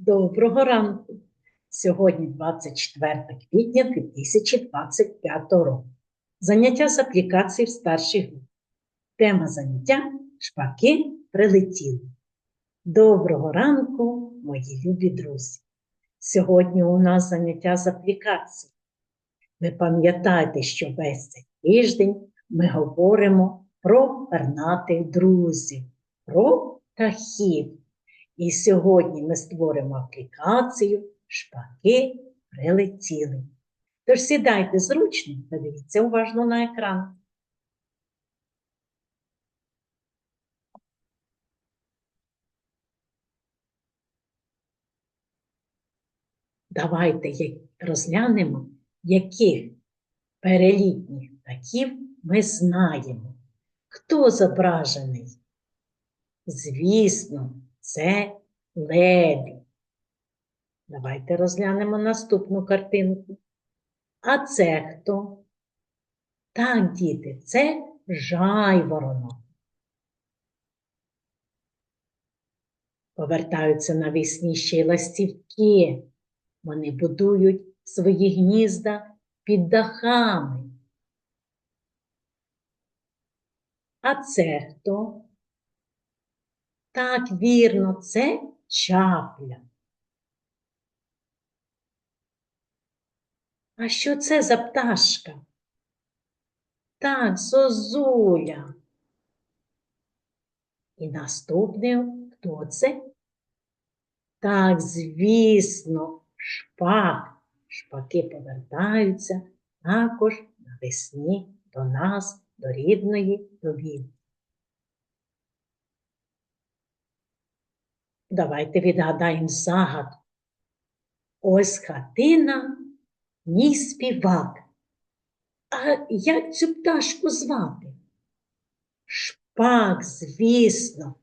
Доброго ранку! Сьогодні 24 квітня 2025 року. Заняття з аплікації в старшій групі. Тема заняття шпаки прилетіли. Доброго ранку, мої любі друзі! Сьогодні у нас заняття з аплікації. Ви пам'ятаєте, що весь цей тиждень ми говоримо про пернатих друзів, про птахів. І сьогодні ми створимо аплікацію Шпаки прилетіли. Тож сідайте зручно та дивіться уважно на екран. Давайте розглянемо, яких перелітніх птахів ми знаємо. Хто зображений? Звісно, це лебідь. Давайте розглянемо наступну картинку. А це хто? Так, діти, це жайворонок. Повертаються навесні ще й ластівки. Вони будують свої гнізда під дахами. А це хто? Так, вірно, це чапля. А що це за пташка? Так, зозуля. І наступне хто це? Так, звісно, шпак. Шпаки повертаються також навесні до нас, до рідної домівки. Давайте відгадаємо загадку. Ось хатина, ні співак. А як цю пташку звати? Шпак, звісно.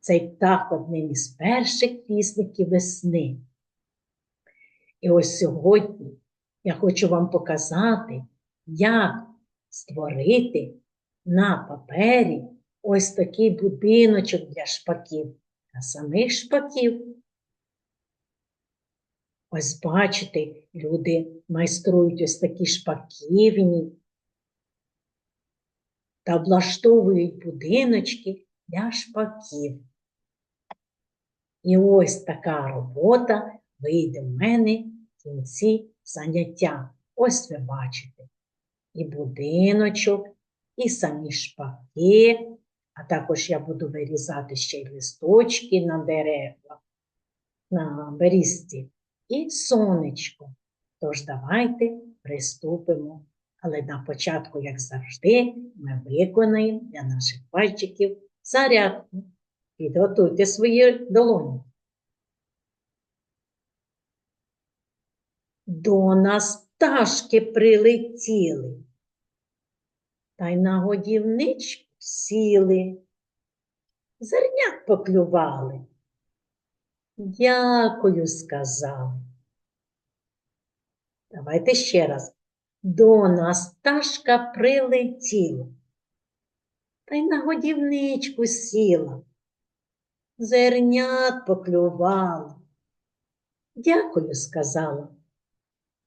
Цей птах одним із перших пісників весни. І ось сьогодні я хочу вам показати, як створити на папері ось такий будиночок для шпаків та самих шпаків. Ось бачите, люди майструють ось такі шпаківні та облаштовують будиночки для шпаків. І ось така робота вийде в мене в кінці заняття. Ось ви бачите і будиночок, і самі шпаки, а також я буду вирізати ще й листочки на деревах, на берізці і сонечко. Тож давайте приступимо. Але на початку, як завжди, ми виконаємо для наших пальчиків зарядку. Підготуйте свої долоні. До нас пташки прилетіли, та й на годівничку сіли, зернят поклювали. Дякую, сказали. Давайте ще раз. До нас пташка прилетіла, та й на годівничку сіла, зернят поклювала. Дякую, сказала.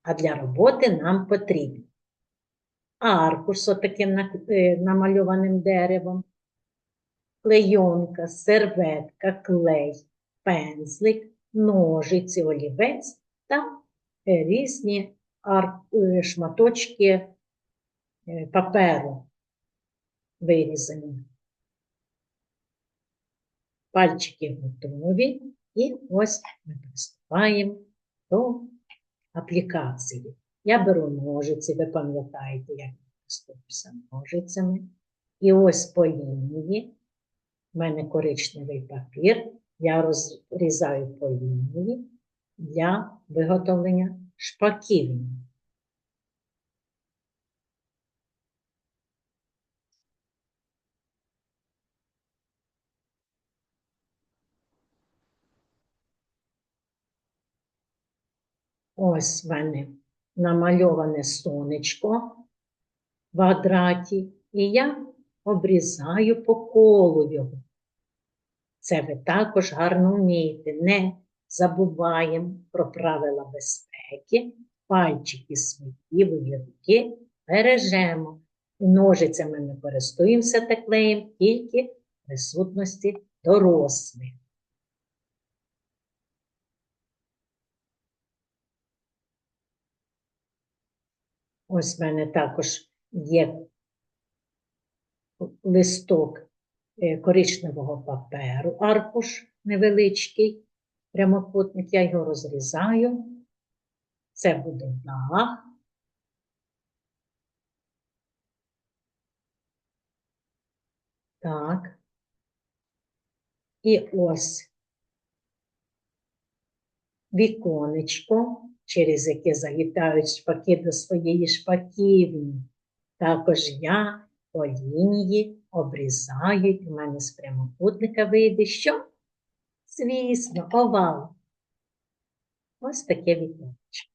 А для роботи нам потрібен аркуш з таким намальованим деревом, клейонка, серветка, клей, пензлик, ножиці, олівець та різні шматочки паперу вирізані. Пальчики готові, і ось ми приступаємо до аплікації. Я беру ножиці, ви пам'ятаєте, як користуюся ножицями. І ось по лінії, в мене коричневий папір, я розрізаю по лінії для виготовлення шпаків. Ось в мене намальоване сонечко в квадраті, і я обрізаю по колу його. Це ви також гарно вмієте. Не забуваємо про правила безпеки, пальчики лівої руки бережемо. І ножицями ми користуємося та клеєм тільки в присутності дорослих. Ось в мене також є листок е, коричневого паперу, аркуш невеличкий, прямокутник, я його розрізаю. Це буде дах. Так. І ось віконечко, через яке залітають шпаки до своєї шпаківні. Також я по лінії обрізаю, в мене з прямокутника вийде що? Звісно, овал. Ось таке віконечко.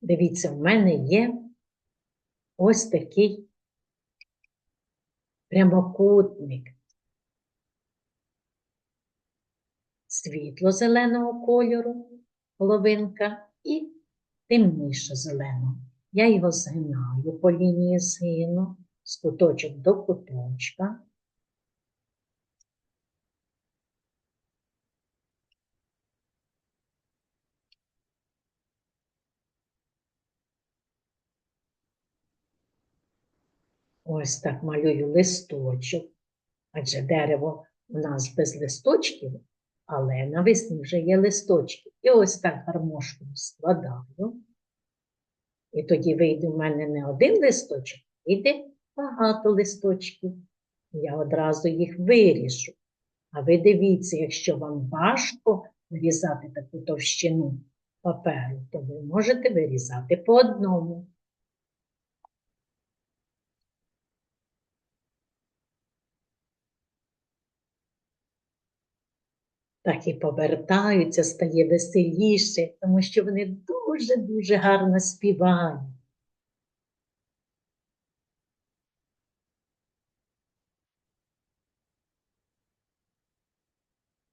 Дивіться, в мене є ось такий прямокутник світло-зеленого кольору, половинка і темніше зеленого. Я його згинаю по лінії згину, з куточок до куточка. Ось так малюю листочок, адже дерево у нас без листочків, але навесні вже є листочки. І ось так гармошкою складаю. І тоді вийде в мене не один листочок, вийде багато листочків. Я одразу їх вирішу. А ви дивіться, якщо вам важко вирізати таку товщину паперу, то ви можете вирізати по одному. Так і повертаються, стає веселіше, тому що вони дуже-дуже гарно співають.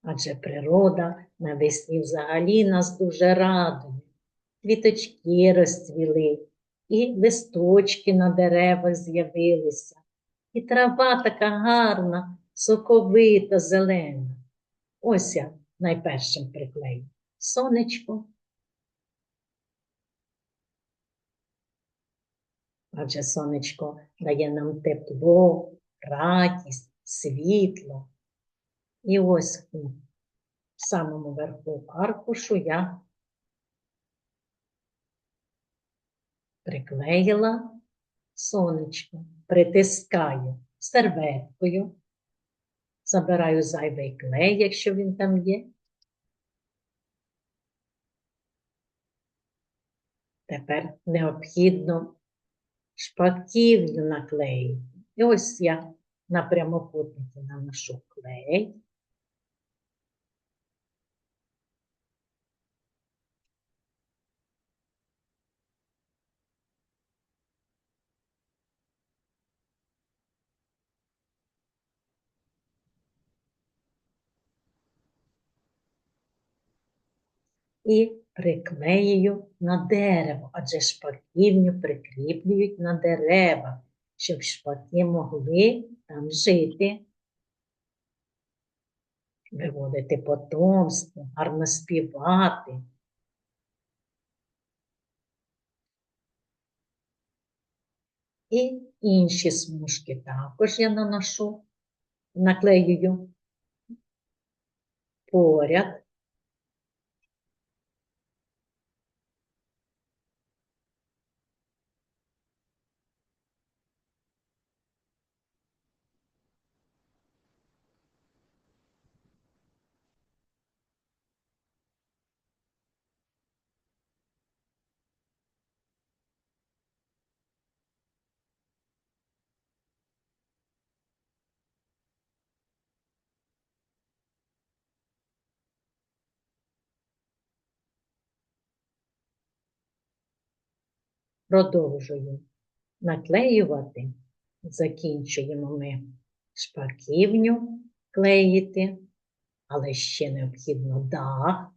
Адже природа навесні взагалі нас дуже радує. Квіточки розцвіли, і листочки на деревах з'явилися, і трава така гарна, соковита, зелена. Ось я найпершим приклею сонечко. Адже сонечко дає нам тепло, радість, світло. І ось в самому верху аркушу я приклеїла сонечко, притискаю серветкою забираю зайвий клей, якщо він там є. Тепер необхідно шпаківню наклеїти. І ось я на прямокутнику наношу клей. І приклеюю на дерево, адже шпаківню прикріплюють на дерева, щоб шпаки могли там жити, виводити потомство, гарно співати. І інші смужки також я наношу, наклеюю поряд. Продовжую наклеювати, закінчуємо ми шпаківню клеїти, але ще необхідно дах.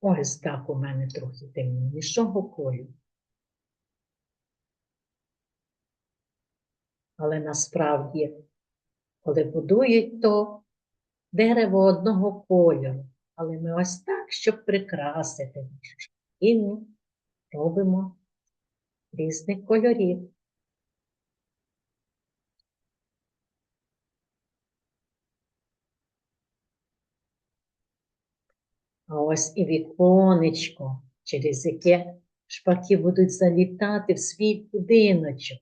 Ось так у мене трохи темнішого кольору. Але насправді, коли будують, то дерево одного кольору. Але ми ось так, щоб прикрасити нашу шкіру, робимо різних кольорів. А ось і віконечко, через яке шпаки будуть залітати в свій будиночок.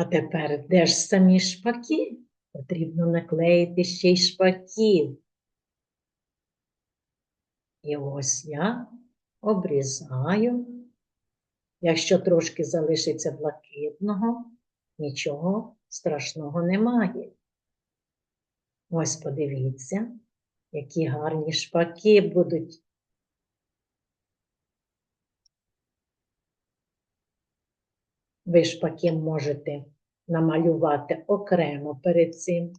А тепер де ж самі шпаки? Потрібно наклеїти ще й шпаків. І ось я обрізаю. Якщо трошки залишиться блакитного, нічого страшного немає. Ось подивіться, які гарні шпаки будуть. Ви шпаки можете намалювати окремо перед цим.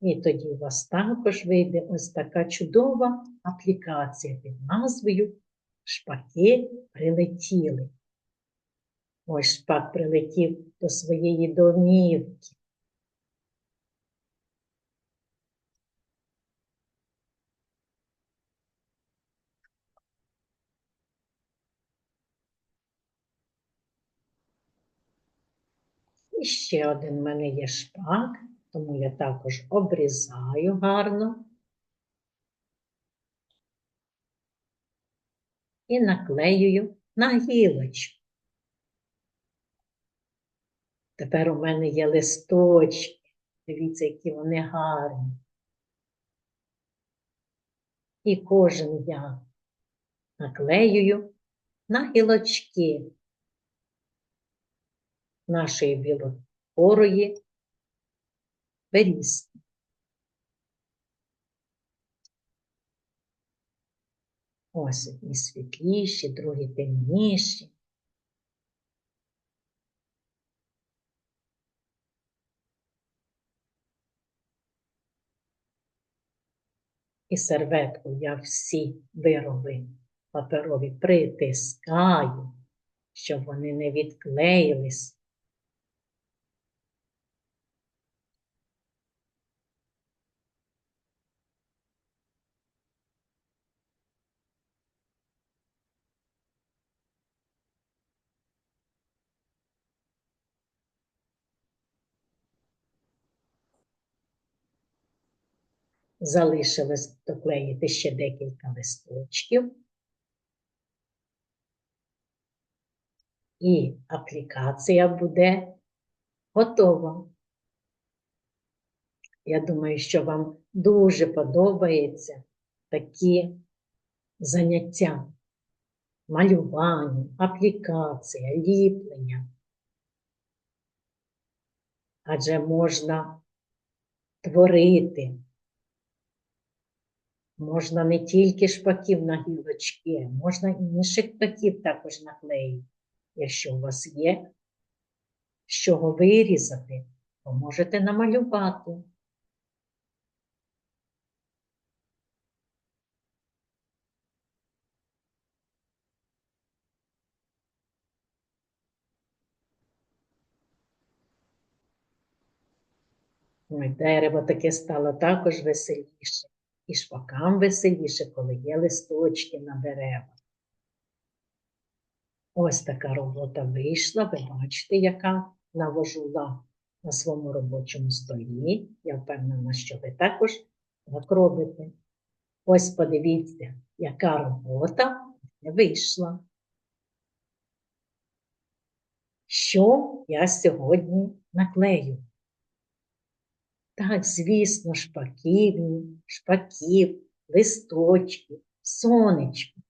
І тоді у вас також вийде ось така чудова аплікація під назвою Шпаки прилетіли. Ось шпак прилетів до своєї домівки. І ще один в мене є шпак, тому я також обрізаю гарно і наклеюю на гілочку. Тепер у мене є листочки. Дивіться, які вони гарні. І кожен я наклеюю на гілочки нашої білокорої берізки. Ось одні світліші, другі темніші. І серветку я всі вироби паперові притискаю, щоб вони не відклеїлись. Залишилось доклеїти ще декілька листочків. І аплікація буде готова. Я думаю, що вам дуже подобаються такі заняття. Малювання, аплікація, ліплення. Адже можна творити. Можна не тільки шпаків на гілочки, можна інших птахів також наклеїти. Якщо у вас є з чого вирізати, то можете намалювати. Ой, дерево таке стало також веселіше. І шпакам веселіше, коли є листочки на деревах. Ось така робота вийшла, ви бачите, яка навожу лад на своєму робочому столі. Я впевнена, що ви також так робите. Ось подивіться, яка робота вийшла. Що я сьогодні наклею? Так, звісно, шпаківні, шпаків, листочки, сонечко.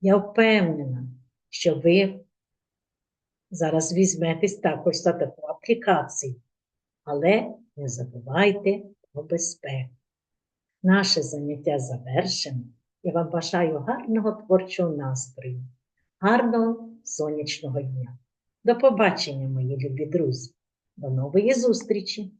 Я впевнена, що ви зараз візьметесь також за таку аплікацію, але не забувайте про безпеку. Наше заняття завершено. Я вам бажаю гарного творчого настрою, гарного сонячного дня. До побачення, мої любі друзі. До нової зустрічі!